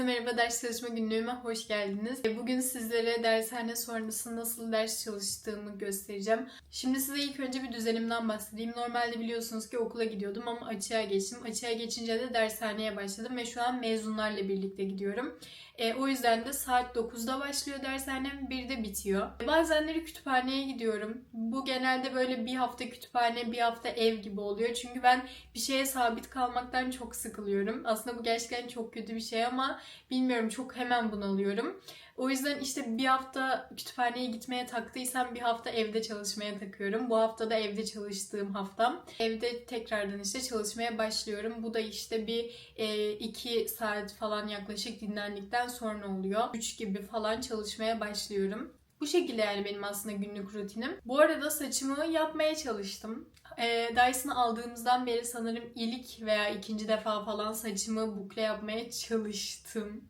Herkese merhaba, ders çalışma günlüğüme hoş geldiniz. E, Bugün sizlere dershane sonrası nasıl ders çalıştığımı göstereceğim. Şimdi size ilk önce bir düzenimden bahsedeyim. Normalde biliyorsunuz ki okula gidiyordum ama açığa geçtim. Açığa geçince de dershaneye başladım ve şu an mezunlarla birlikte gidiyorum. E, o yüzden de saat 9'da başlıyor dershanem, 1'de bitiyor. Bazenleri kütüphaneye gidiyorum. Bu genelde böyle bir hafta kütüphane, bir hafta ev gibi oluyor. Çünkü ben bir şeye sabit kalmaktan çok sıkılıyorum. Aslında bu gerçekten çok kötü bir şey ama bilmiyorum çok hemen bunalıyorum. O yüzden işte bir hafta kütüphaneye gitmeye taktıysam bir hafta evde çalışmaya takıyorum. Bu hafta da evde çalıştığım haftam. Evde tekrardan işte çalışmaya başlıyorum. Bu da işte bir e, iki saat falan yaklaşık dinlendikten sonra oluyor. Üç gibi falan çalışmaya başlıyorum. Bu şekilde yani benim aslında günlük rutinim. Bu arada saçımı yapmaya çalıştım. E, Dyson'ı aldığımızdan beri sanırım ilk veya ikinci defa falan saçımı bukle yapmaya çalıştım.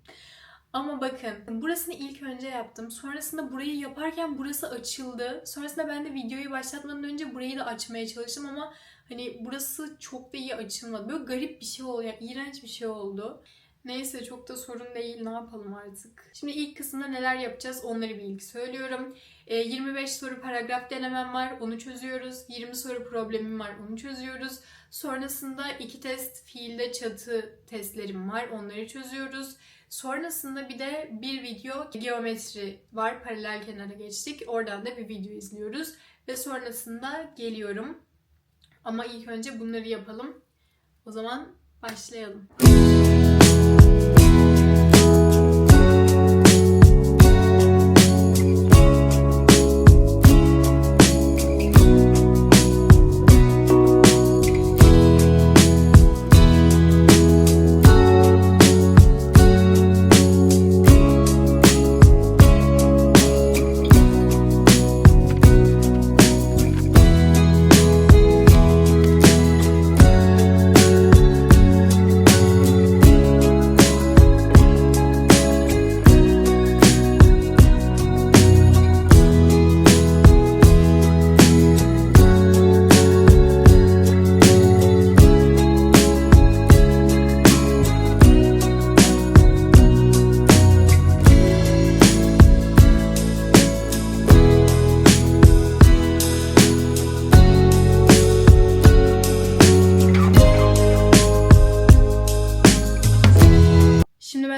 Ama bakın burasını ilk önce yaptım. Sonrasında burayı yaparken burası açıldı. Sonrasında ben de videoyu başlatmadan önce burayı da açmaya çalıştım ama hani burası çok da iyi açılmadı. Böyle garip bir şey oldu. Yani iğrenç bir şey oldu. Neyse çok da sorun değil. Ne yapalım artık. Şimdi ilk kısımda neler yapacağız onları bir ilk söylüyorum. E, 25 soru paragraf denemem var. Onu çözüyoruz. 20 soru problemim var. Onu çözüyoruz. Sonrasında iki test fiilde çatı testlerim var. Onları çözüyoruz. Sonrasında bir de bir video geometri var. Paralel kenara geçtik. Oradan da bir video izliyoruz. Ve sonrasında geliyorum. Ama ilk önce bunları yapalım. O zaman başlayalım.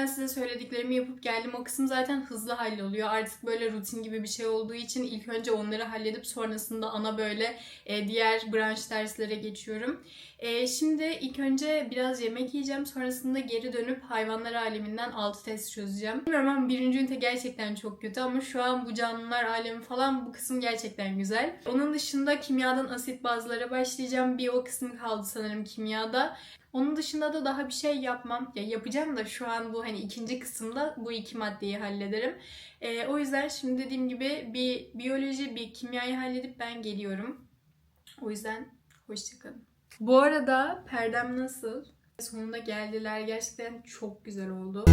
Ben size söylediklerimi yapıp geldim. O kısım zaten hızlı halloluyor. Artık böyle rutin gibi bir şey olduğu için ilk önce onları halledip sonrasında ana böyle e, diğer branş derslere geçiyorum. E, şimdi ilk önce biraz yemek yiyeceğim. Sonrasında geri dönüp hayvanlar aleminden 6 test çözeceğim. Bilmiyorum ama birinci ünite gerçekten çok kötü ama şu an bu canlılar alemi falan bu kısım gerçekten güzel. Onun dışında kimyadan asit bazlara başlayacağım. Bir o kısım kaldı sanırım kimyada. Onun dışında da daha bir şey yapmam. Ya yapacağım da şu an bu hani ikinci kısımda bu iki maddeyi hallederim. Ee, o yüzden şimdi dediğim gibi bir biyoloji, bir kimyayı halledip ben geliyorum. O yüzden hoşçakalın. Bu arada perdem nasıl? Sonunda geldiler. Gerçekten çok güzel oldu.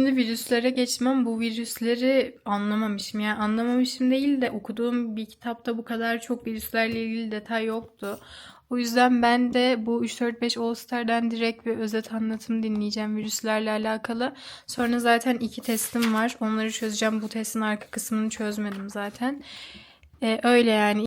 Şimdi virüslere geçmem. Bu virüsleri anlamamışım. Yani anlamamışım değil de okuduğum bir kitapta bu kadar çok virüslerle ilgili detay yoktu. O yüzden ben de bu 3-4-5 All Star'dan direkt bir özet anlatım dinleyeceğim virüslerle alakalı. Sonra zaten iki testim var. Onları çözeceğim. Bu testin arka kısmını çözmedim zaten. Ee, öyle yani.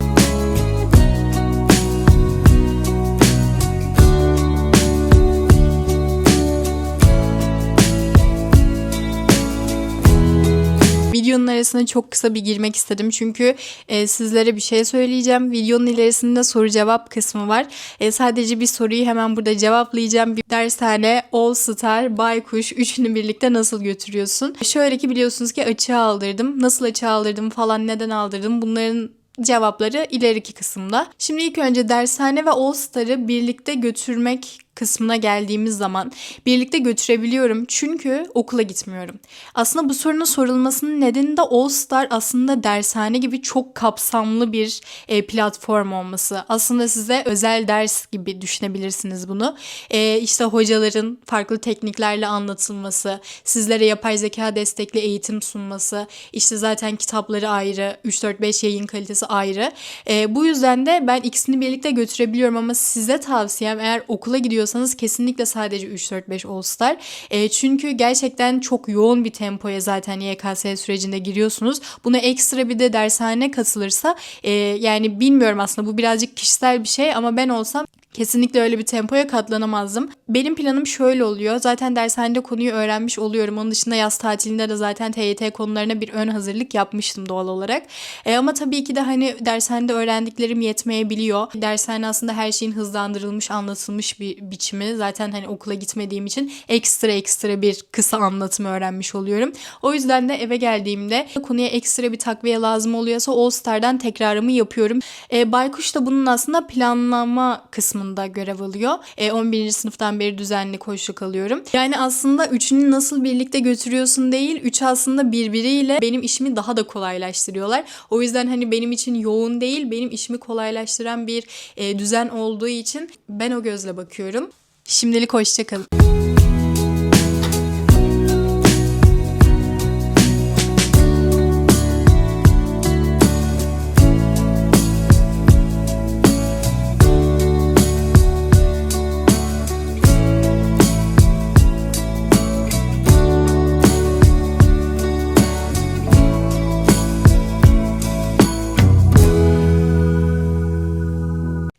Videonun arasına çok kısa bir girmek istedim çünkü e, sizlere bir şey söyleyeceğim. Videonun ilerisinde soru cevap kısmı var. E, sadece bir soruyu hemen burada cevaplayacağım. Bir dershane, All Star, Baykuş üçünü birlikte nasıl götürüyorsun? Şöyle ki biliyorsunuz ki açığa aldırdım. Nasıl açığa aldırdım falan neden aldırdım bunların cevapları ileriki kısımda. Şimdi ilk önce dershane ve All Star'ı birlikte götürmek kısmına geldiğimiz zaman birlikte götürebiliyorum çünkü okula gitmiyorum. Aslında bu sorunun sorulmasının nedeni de All Star aslında dershane gibi çok kapsamlı bir e, platform olması. Aslında size özel ders gibi düşünebilirsiniz bunu. E, işte hocaların farklı tekniklerle anlatılması, sizlere yapay zeka destekli eğitim sunması, işte zaten kitapları ayrı, 3-4-5 yayın kalitesi ayrı. E, bu yüzden de ben ikisini birlikte götürebiliyorum ama size tavsiyem eğer okula gidiyorsanız kesinlikle sadece 3-4-5 All Star. E, çünkü gerçekten çok yoğun bir tempoya zaten YKS sürecinde giriyorsunuz. Buna ekstra bir de dershane katılırsa e, yani bilmiyorum aslında bu birazcık kişisel bir şey ama ben olsam Kesinlikle öyle bir tempoya katlanamazdım. Benim planım şöyle oluyor. Zaten dershanede konuyu öğrenmiş oluyorum. Onun dışında yaz tatilinde de zaten TYT konularına bir ön hazırlık yapmıştım doğal olarak. E, ama tabii ki de hani dershanede öğrendiklerim yetmeyebiliyor. Dershane aslında her şeyin hızlandırılmış, anlatılmış bir biçimi. Zaten hani okula gitmediğim için ekstra ekstra bir kısa anlatımı öğrenmiş oluyorum. O yüzden de eve geldiğimde konuya ekstra bir takviye lazım oluyorsa All Star'dan tekrarımı yapıyorum. E, Baykuş da bunun aslında planlama kısmı kısmında görev alıyor. E, 11. sınıftan beri düzenli koşu alıyorum. Yani aslında üçünü nasıl birlikte götürüyorsun değil, üç aslında birbiriyle benim işimi daha da kolaylaştırıyorlar. O yüzden hani benim için yoğun değil, benim işimi kolaylaştıran bir e, düzen olduğu için ben o gözle bakıyorum. Şimdilik hoşçakalın.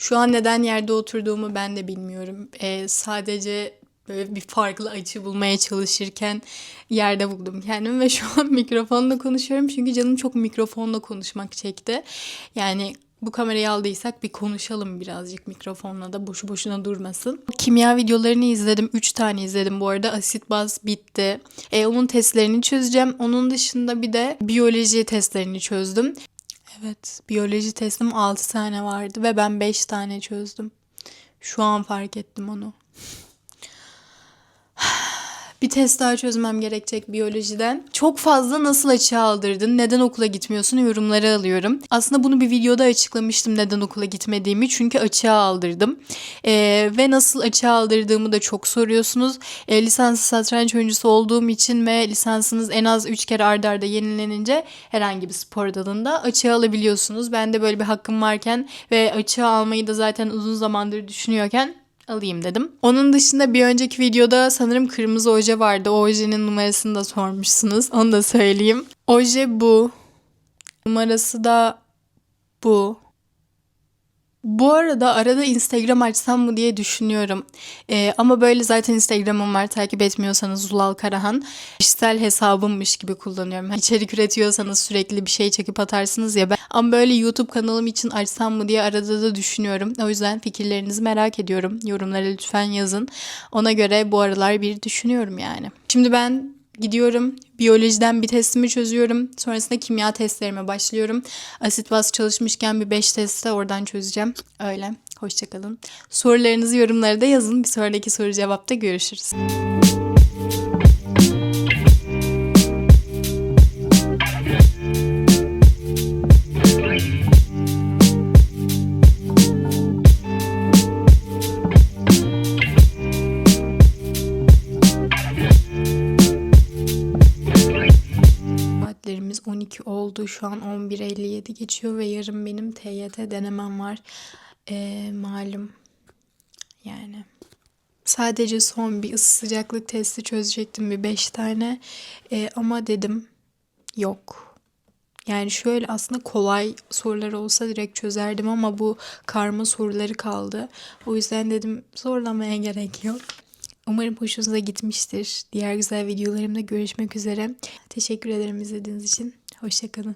Şu an neden yerde oturduğumu ben de bilmiyorum. Ee, sadece böyle bir farklı açı bulmaya çalışırken yerde buldum kendimi ve şu an mikrofonla konuşuyorum çünkü canım çok mikrofonla konuşmak çekti. Yani bu kamerayı aldıysak bir konuşalım birazcık mikrofonla da boşu boşuna durmasın. Kimya videolarını izledim. 3 tane izledim bu arada. Asit baz bitti. E, onun testlerini çözeceğim. Onun dışında bir de biyoloji testlerini çözdüm. Evet, biyoloji testim 6 tane vardı ve ben 5 tane çözdüm. Şu an fark ettim onu. Bir test daha çözmem gerekecek biyolojiden. Çok fazla nasıl açığa aldırdın, neden okula gitmiyorsun yorumları alıyorum. Aslında bunu bir videoda açıklamıştım neden okula gitmediğimi. Çünkü açığa aldırdım. Ee, ve nasıl açığa aldırdığımı da çok soruyorsunuz. Ee, lisans satranç oyuncusu olduğum için ve lisansınız en az 3 kere ardarda arda yenilenince herhangi bir spor dalında açığa alabiliyorsunuz. Ben de böyle bir hakkım varken ve açığa almayı da zaten uzun zamandır düşünüyorken alayım dedim. Onun dışında bir önceki videoda sanırım kırmızı oje vardı. O ojenin numarasını da sormuşsunuz. Onu da söyleyeyim. Oje bu. Numarası da bu. Bu arada arada Instagram açsam mı diye düşünüyorum. Ee, ama böyle zaten Instagram'ım var. Takip etmiyorsanız Zulal Karahan. Kişisel hesabımmış gibi kullanıyorum. İçerik üretiyorsanız sürekli bir şey çekip atarsınız ya. Ben, ama böyle YouTube kanalım için açsam mı diye arada da düşünüyorum. O yüzden fikirlerinizi merak ediyorum. Yorumlara lütfen yazın. Ona göre bu aralar bir düşünüyorum yani. Şimdi ben gidiyorum. Biyolojiden bir testimi çözüyorum. Sonrasında kimya testlerime başlıyorum. Asit baz çalışmışken bir 5 testi oradan çözeceğim. Öyle. Hoşçakalın. Sorularınızı yorumlara da yazın. Bir sonraki soru cevapta görüşürüz. Saatlerimiz 12 oldu. Şu an 11.57 geçiyor ve yarın benim TYT denemem var. Ee, malum. Yani. Sadece son bir ısı sıcaklık testi çözecektim bir 5 tane. Ee, ama dedim yok. Yani şöyle aslında kolay sorular olsa direkt çözerdim ama bu karma soruları kaldı. O yüzden dedim zorlamaya gerek yok. Umarım hoşunuza gitmiştir. Diğer güzel videolarımda görüşmek üzere. Teşekkür ederim izlediğiniz için. Hoşçakalın.